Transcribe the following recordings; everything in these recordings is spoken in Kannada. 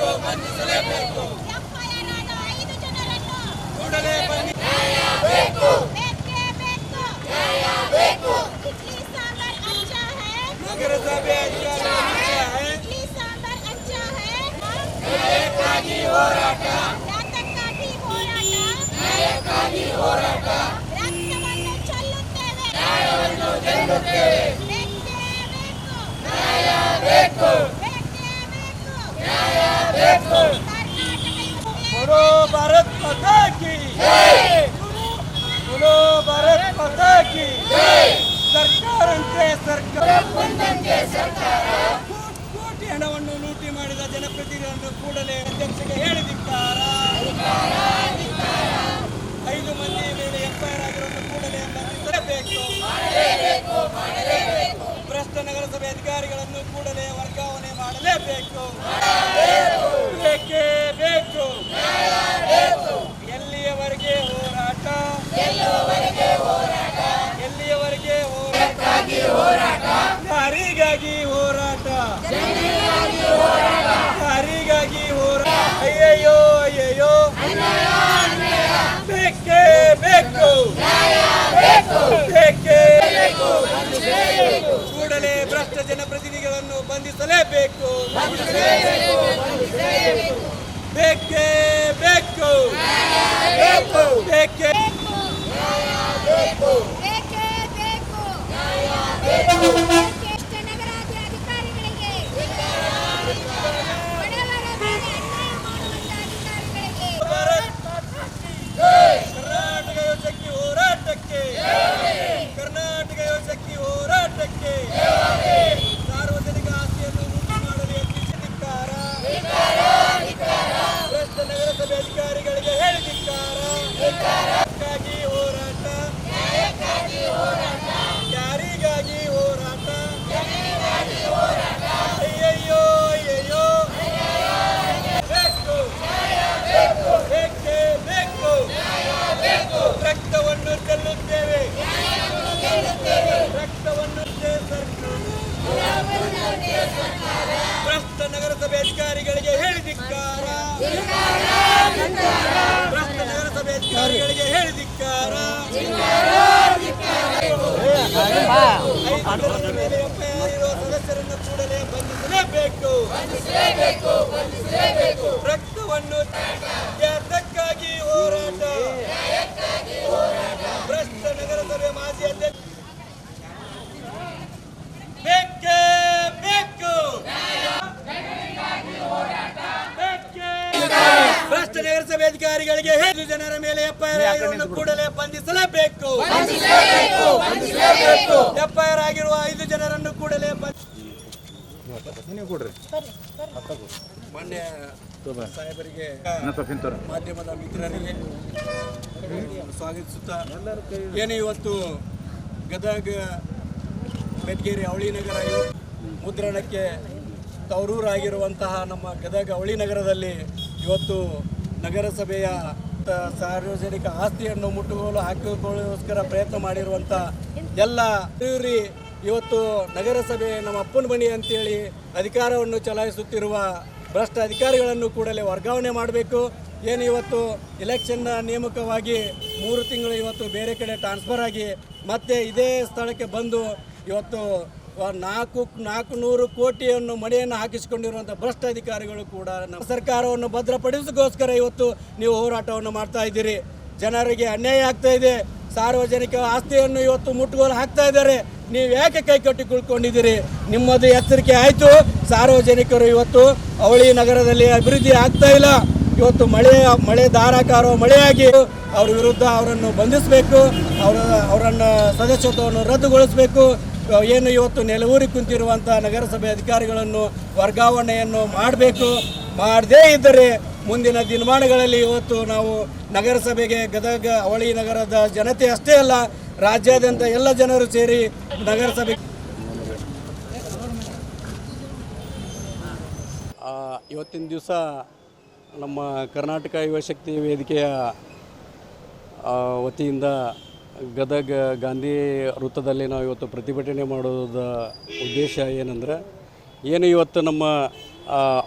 ಎಫ್ಐಆರ್ ಆದ ಐದು ಜನರನ್ನು ಕೂಡಲೇ ಬಂಧಿ ಬೇಕೇ ಬೇಕು ಇಡ್ಲಿ ಸಾಂಬಾರ್ ಅಚ್ಚಾ ಹೈ ನಗರಸಭೆ ಅಧಿಕಾರಿಗಳ ವಿಷಯ ಹೈ. ಇಡ್ಲಿ ಸಾಂಬಾರ್ ಅಚ್ಚಾ ಹೈ ನ್ಯಾಯಕ್ಕಾಗಿ ಹೋರಾಟ ನ್ಯಾಯಕ್ಕಾಗಿ ಹೋರಾಟ ರಕ್ತವನ್ನು ಚೆಲ್ಲುತ್ತೇವೆ माता की बोलो भारत माता की ಸರ್ಕಾರ ಅಂತೆ ಸರ್ಕಾರ ಕೋಟಿ ಕೋಟಿ ಹಣವನ್ನು ಲೂಟಿ ಮಾಡಿದ ಜನಪ್ರತಿನಿಧಿಗಳನ್ನು ಕೂಡಲೇ ಅಧ್ಯಕ್ಷಗೆ ಹೇಳಿದಿದ್ದಾರ ಐದು ಮಂದಿ ಮೇಲೆ ಎಫ್ಐಆರ್ ಆಗಿರುವುದು ಕೂಡಲೇ ಬಂಧಿಸಲೇಬೇಕು ಭ್ರಷ್ಟ ನಗರಸಭೆ ಅಧಿಕಾರಿಗಳನ್ನು ಕೂಡಲೇ ವರ್ಗಾವಣೆ ಮಾಡಲೇಬೇಕು ಕೂಡಲೇ ಭ್ರಷ್ಟ ಜನಪ್ರತಿನಿಧಿಗಳನ್ನು ಬಂಧಿಸಲೇಬೇಕು. ಬೇಕೇ ಬೇಕು. ಬೇಕೇ ಬೇಕೇ. ಬಂಧಿಸಲೇಬೇಕು. ರಕ್ತವನ್ನು ನ್ಯಾಯಕ್ಕಾಗಿ ಹೋರಾಟ ಭ್ರಷ್ಟ ನಗರಸಭೆ ಮಾಜಿ ಅಧ್ಯಕ್ಷ ಬೇಕೇ ಬೇಕು ಬೇಕೇ ನಗರಸಭೆ ಅಧಿಕಾರಿಗಳಿಗೆ ಹೆಚ್ಚು ಜನರ ಮೇಲೆ ಎಫ್ಐಆರ್ ಆಗಿರುವುದನ್ನು ಕೂಡಲೇ ಬಂಧಿಸಲೇಬೇಕು. ಎಫ್ಐಆರ್ ಆಗಿರುವ ಐದು ಜನರನ್ನು ಕೂಡಲೇ ಮಾನ್ಯ ಸಾಹೇಬರಿಗೆ ಮಾಧ್ಯಮದ ಮಿತ್ರರಿಗೆ ಸ್ವಾಗತಿಸುತ್ತಾ ಏನು ಇವತ್ತು ಗದಗ ಬೆಟ್ಗೇರಿ ಅವಳಿ ನಗರ ಮುದ್ರಣಕ್ಕೆ ತವರೂರಾಗಿರುವಂತಹ ನಮ್ಮ ಗದಗ ಅವಳಿ ನಗರದಲ್ಲಿ ಇವತ್ತು ನಗರಸಭೆಯ ಸಾರ್ವಜನಿಕ ಆಸ್ತಿಯನ್ನು ಮುಟ್ಟುಗೋಲು ಹಾಕಿಕೊಳ್ಳೋಸ್ಕರ ಪ್ರಯತ್ನ ಮಾಡಿರುವಂಥ ಎಲ್ಲ ಇವತ್ತು ನಗರಸಭೆ ನಮ್ಮ ಅಪ್ಪನ ಮಣಿ ಅಂತೇಳಿ ಅಧಿಕಾರವನ್ನು ಚಲಾಯಿಸುತ್ತಿರುವ ಭ್ರಷ್ಟ ಅಧಿಕಾರಿಗಳನ್ನು ಕೂಡಲೇ ವರ್ಗಾವಣೆ ಮಾಡಬೇಕು. ಏನು ಇವತ್ತು ಎಲೆಕ್ಷನ್ನ ನೇಮಕವಾಗಿ ಮೂರು ತಿಂಗಳು ಇವತ್ತು ಬೇರೆ ಕಡೆ ಟ್ರಾನ್ಸ್ಫರ್ ಆಗಿ ಮತ್ತೆ ಇದೇ ಸ್ಥಳಕ್ಕೆ ಬಂದು ಇವತ್ತು ನಾಲ್ಕು ನಾಲ್ಕು ನೂರು ಕೋಟಿಯನ್ನು ಮನೆಯನ್ನು ಹಾಕಿಸಿಕೊಂಡಿರುವಂಥ ಭ್ರಷ್ಟ ಅಧಿಕಾರಿಗಳು ಕೂಡ ನಮ್ಮ ಸರ್ಕಾರವನ್ನು ಭದ್ರಪಡಿಸೋಸ್ಕರ ಇವತ್ತು ನೀವು ಹೋರಾಟವನ್ನು ಮಾಡ್ತಾ ಇದ್ದೀರಿ. ಜನರಿಗೆ ಅನ್ಯಾಯ ಆಗ್ತಾ ಇದೆ. ಸಾರ್ವಜನಿಕ ಆಸ್ತಿಯನ್ನು ಇವತ್ತು ಮುಟ್ಟುಗೋಲು ಹಾಕ್ತಾ ಇದ್ದಾರೆ. ನೀವು ಯಾಕೆ ಕೈ ಕಟ್ಟಿ ಕುಳ್ಕೊಂಡಿದ್ದೀರಿ? ನಿಮ್ಮದು ಎಚ್ಚರಿಕೆ ಆಯಿತು. ಸಾರ್ವಜನಿಕರು ಇವತ್ತು ಅವಳಿ ನಗರದಲ್ಲಿ ಅಭಿವೃದ್ಧಿ ಆಗ್ತಾ ಇಲ್ಲ. ಇವತ್ತು ಮಳೆ ಮಳೆ ಧಾರಾಕಾರ ಮಳೆಯಾಗಿ ಅವ್ರ ವಿರುದ್ಧ ಅವರನ್ನು ಬಂಧಿಸಬೇಕು. ಅವರ, ಅವರನ್ನು ಸದಸ್ಯತ್ವವನ್ನು ರದ್ದುಗೊಳಿಸಬೇಕು. ಏನು ಇವತ್ತು ನೆಲವೂರಿ ಕುಂತಿರುವಂಥ ನಗರಸಭೆ ಅಧಿಕಾರಿಗಳನ್ನು ವರ್ಗಾವಣೆಯನ್ನು ಮಾಡಬೇಕು. ಮಾಡದೇ ಇದ್ದರೆ ಮುಂದಿನ ದಿನಮಾನಗಳಲ್ಲಿ ಇವತ್ತು ನಾವು ನಗರಸಭೆಗೆ ಗದಗ ಅವಳಿ ನಗರದ ಜನತೆ ಅಷ್ಟೇ ಅಲ್ಲ, ರಾಜ್ಯಾದ್ಯಂತ ಎಲ್ಲ ಜನರು ಸೇರಿ ನಗರಸಭೆ ಇವತ್ತಿನ ದಿವಸ ನಮ್ಮ ಕರ್ನಾಟಕ ಯುವಶಕ್ತಿ ವೇದಿಕೆಯ ವತಿಯಿಂದ ಗದಗ ಗಾಂಧಿ ವೃತ್ತದಲ್ಲಿ ನಾವು ಇವತ್ತು ಪ್ರತಿಭಟನೆ ಮಾಡೋದ ಉದ್ದೇಶ ಏನಂದ್ರೆ, ಏನು ಇವತ್ತು ನಮ್ಮ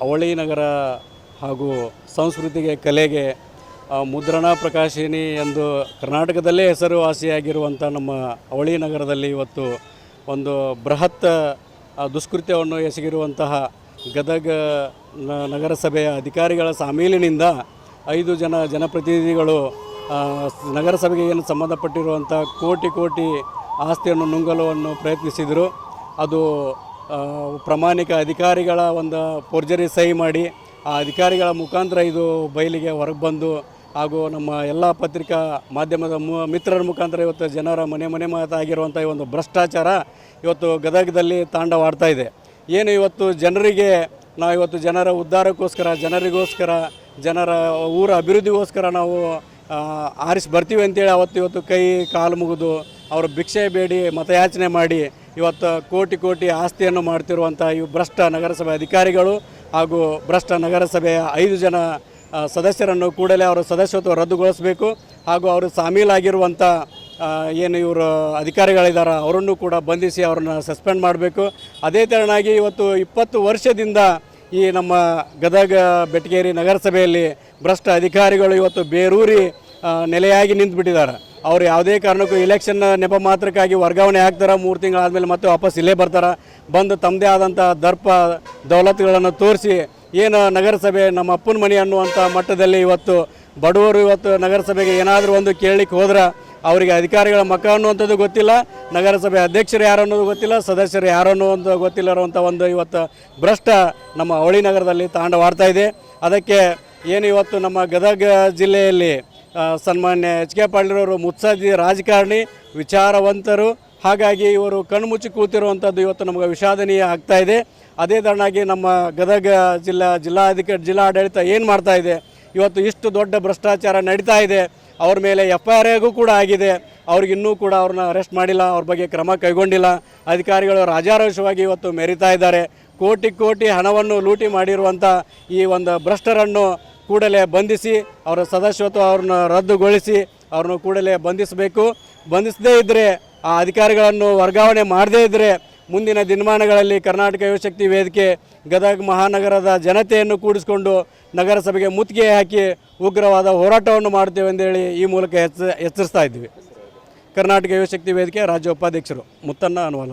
ಅವಳಿ ನಗರ ಹಾಗೂ ಸಂಸ್ಕೃತಿಗೆ, ಕಲೆಗೆ ಮುದ್ರಣ ಪ್ರಕಾಶಿನಿ ಎಂದು ಕರ್ನಾಟಕದಲ್ಲೇ ಹೆಸರುವಾಸಿಯಾಗಿರುವಂಥ ನಮ್ಮ ಅವಳಿ ನಗರದಲ್ಲಿ ಇವತ್ತು ಒಂದು ಬೃಹತ್ ದುಷ್ಕೃತ್ಯವನ್ನು ಎಸಗಿರುವಂತಹ ಗದಗ ನಗರಸಭೆಯ ಅಧಿಕಾರಿಗಳ ಸಾಮೀಲಿನಿಂದ ಐದು ಜನ ಜನಪ್ರತಿನಿಧಿಗಳು ನಗರಸಭೆಗೆ ಏನು ಸಂಬಂಧಪಟ್ಟಿರುವಂಥ ಕೋಟಿ ಕೋಟಿ ಆಸ್ತಿಯನ್ನು ನುಂಗಲುವನ್ನು ಪ್ರಯತ್ನಿಸಿದರು. ಅದು ಪ್ರಾಮಾಣಿಕ ಅಧಿಕಾರಿಗಳ ಒಂದು ಪೋರ್ಜರಿ ಸಹಿ ಮಾಡಿ, ಆ ಅಧಿಕಾರಿಗಳ ಮುಖಾಂತರ ಇದು ಬಯಲಿಗೆ ಹೊರಗೆ ಬಂದು, ಹಾಗೂ ನಮ್ಮ ಎಲ್ಲ ಪತ್ರಿಕಾ ಮಾಧ್ಯಮದ ಮಿತ್ರರ ಮುಖಾಂತರ ಇವತ್ತು ಜನರ ಮನೆ ಮನೆ ಮಾತಾಗಿರುವಂಥ ಈ ಒಂದು ಭ್ರಷ್ಟಾಚಾರ ಇವತ್ತು ಗದಗದಲ್ಲಿ ತಾಂಡವಾಡ್ತಾ ಇದೆ. ಏನು ಇವತ್ತು ಜನರಿಗೆ, ನಾವು ಇವತ್ತು ಜನರ ಉದ್ಧಾರಕ್ಕೋಸ್ಕರ, ಜನರಿಗೋಸ್ಕರ, ಜನರ ಊರ ಅಭಿವೃದ್ಧಿಗೋಸ್ಕರ ನಾವು ಆರಿಸಿ ಬರ್ತೀವಿ ಅಂತೇಳಿ ಅವತ್ತು ಇವತ್ತು ಕೈ ಕಾಲು ಮುಗಿದು ಅವರು ಭಿಕ್ಷೆ ಬೇಡಿ ಮತಯಾಚನೆ ಮಾಡಿ ಇವತ್ತು ಕೋಟಿ ಕೋಟಿ ಆಸ್ತಿಯನ್ನು ಮಾಡ್ತಿರುವಂಥ ಇವು ಭ್ರಷ್ಟ ನಗರಸಭೆ ಅಧಿಕಾರಿಗಳು ಹಾಗೂ ಭ್ರಷ್ಟ ನಗರಸಭೆಯ ಐದು ಜನ ಸದಸ್ಯರನ್ನು ಕೂಡಲೇ ಅವರ ಸದಸ್ಯತ್ವ ರದ್ದುಗೊಳಿಸಬೇಕು ಹಾಗೂ ಅವರು ಸಾಮೀಲಾಗಿರುವಂಥ ಏನು ಇವರು ಅಧಿಕಾರಿಗಳಿದ್ದಾರೆ ಅವರನ್ನು ಕೂಡ ಬಂಧಿಸಿ ಅವ್ರನ್ನ ಸಸ್ಪೆಂಡ್ ಮಾಡಬೇಕು. ಅದೇ ಥರನಾಗಿ ಇವತ್ತು ಇಪ್ಪತ್ತು ವರ್ಷದಿಂದ ಈ ನಮ್ಮ ಗದಗ ಬೆಟಗೇರಿ ನಗರಸಭೆಯಲ್ಲಿ ಭ್ರಷ್ಟ ಅಧಿಕಾರಿಗಳು ಇವತ್ತು ಬೇರೂರಿ ನೆಲೆಯಾಗಿ ನೆಲೆಯಾಗಿ ನಿಂತುಬಿಟ್ಟಿದ್ದಾರೆ. ಅವರು ಯಾವುದೇ ಕಾರಣಕ್ಕೂ ಇಲೆಕ್ಷನ್ ನೆಪ ಮಾತ್ರಕ್ಕಾಗಿ ವರ್ಗಾವಣೆ ಆಗ್ತಾರೆ, ಮೂರು ತಿಂಗಳಾದಮೇಲೆ ಮತ್ತೆ ವಾಪಸ್ ಇಲ್ಲೇ ಬರ್ತಾರೆ? ಬಂದು ತಮ್ಮದೇ ಆದಂಥ ದರ್ಪ ದೌಲತ್ಗಳನ್ನು ತೋರಿಸಿ ಏನು ನಗರಸಭೆ ನಮ್ಮ ಅಪ್ಪನ ಮನೆ ಅನ್ನುವಂಥ ಮಟ್ಟದಲ್ಲಿ ಇವತ್ತು ಬಡವರು ಇವತ್ತು ನಗರಸಭೆಗೆ ಏನಾದರೂ ಒಂದು ಕೇಳಲಿಕ್ಕೆ ಹೋದ್ರೆ? ಅವರಿಗೆ ಅಧಿಕಾರಿಗಳ ಮಕ್ಕ ಅನ್ನುವಂಥದ್ದು ಗೊತ್ತಿಲ್ಲ. ನಗರಸಭೆ ಅಧ್ಯಕ್ಷರು ಯಾರು ಅನ್ನೋದು ಗೊತ್ತಿಲ್ಲ. ಸದಸ್ಯರು ಯಾರು ಅನ್ನುವಂಥ ಗೊತ್ತಿಲ್ಲ ಇರುವಂಥ ಒಂದು ಇವತ್ತು ಭ್ರಷ್ಟ ನಮ್ಮ ಅವಳಿ ನಗರದಲ್ಲಿ ತಾಂಡವಾಡ್ತಾ ಇದೆ. ಅದಕ್ಕೆ ಏನು ಇವತ್ತು ನಮ್ಮ ಗದಗ ಜಿಲ್ಲೆಯಲ್ಲಿ ಸನ್ಮಾನ್ಯ ಎಚ್ ಕೆ ಪಾಟೀಲರವರು ಮುತ್ಸದ್ದಿ ರಾಜಕಾರಣಿ, ವಿಚಾರವಂತರು. ಹಾಗಾಗಿ ಇವರು ಕಣ್ಮುಚ್ಚಿ ಕೂತಿರುವಂಥದ್ದು ಇವತ್ತು ನಮಗೆ ವಿಷಾದನೀಯ ಆಗ್ತಾ ಇದೆ. ಅದೇ ತರನಾಗಿ ನಮ್ಮ ಗದಗ ಜಿಲ್ಲಾ ಜಿಲ್ಲಾಧಿಕಾರಿ ಜಿಲ್ಲಾಡಳಿತ ಏನು ಮಾಡ್ತಾ ಇದೆ? ಇವತ್ತು ಇಷ್ಟು ದೊಡ್ಡ ಭ್ರಷ್ಟಾಚಾರ ನಡೀತಾ ಇದೆ. ಅವ್ರ ಮೇಲೆ ಎಫ್ ಐ ಆರ್ಗೂ ಕೂಡ ಆಗಿದೆ. ಅವ್ರಿಗಿನ್ನೂ ಕೂಡ ಅವ್ರನ್ನ ಅರೆಸ್ಟ್ ಮಾಡಿಲ್ಲ, ಅವ್ರ ಬಗ್ಗೆ ಕ್ರಮ ಕೈಗೊಂಡಿಲ್ಲ. ಅಧಿಕಾರಿಗಳು ರಾಜಾರೋಷವಾಗಿ ಇವತ್ತು ಮೆರಿತಾ ಇದ್ದಾರೆ. ಕೋಟಿ ಕೋಟಿ ಹಣವನ್ನು ಲೂಟಿ ಮಾಡಿರುವಂಥ ಈ ಒಂದು ಭ್ರಷ್ಟರನ್ನು ಕೂಡಲೇ ಬಂಧಿಸಿ, ಅವರ ಸದಸ್ಯತ್ವ ಅವ್ರನ್ನ ರದ್ದುಗೊಳಿಸಿ ಅವ್ರನ್ನ ಕೂಡಲೇ ಬಂಧಿಸಬೇಕು. ಬಂಧಿಸದೇ ಇದ್ದರೆ ಆ ಅಧಿಕಾರಿಗಳನ್ನು ವರ್ಗಾವಣೆ ಮಾಡದೇ ಇದ್ದರೆ ಮುಂದಿನ ದಿನಮಾನಗಳಲ್ಲಿ ಕರ್ನಾಟಕ ಯುವಶಕ್ತಿ ವೇದಿಕೆ ಗದಗ ಮಹಾನಗರದ ಜನತೆಯನ್ನು ಕೂಡಿಸಿಕೊಂಡು ನಗರಸಭೆಗೆ ಮುತ್ತಿಗೆ ಹಾಕಿ ಉಗ್ರವಾದ ಹೋರಾಟವನ್ನು ಮಾಡ್ತೇವೆ ಅಂತೇಳಿ ಈ ಮೂಲಕ ಎಚ್ಚ, ಎಚ್ಚರಿಸ್ತಾ ಇದ್ದೀವಿ. ಕರ್ನಾಟಕ ಯುವಶಕ್ತಿ ವೇದಿಕೆ ರಾಜ್ಯ ಉಪಾಧ್ಯಕ್ಷರು ಮುತ್ತನ್ನ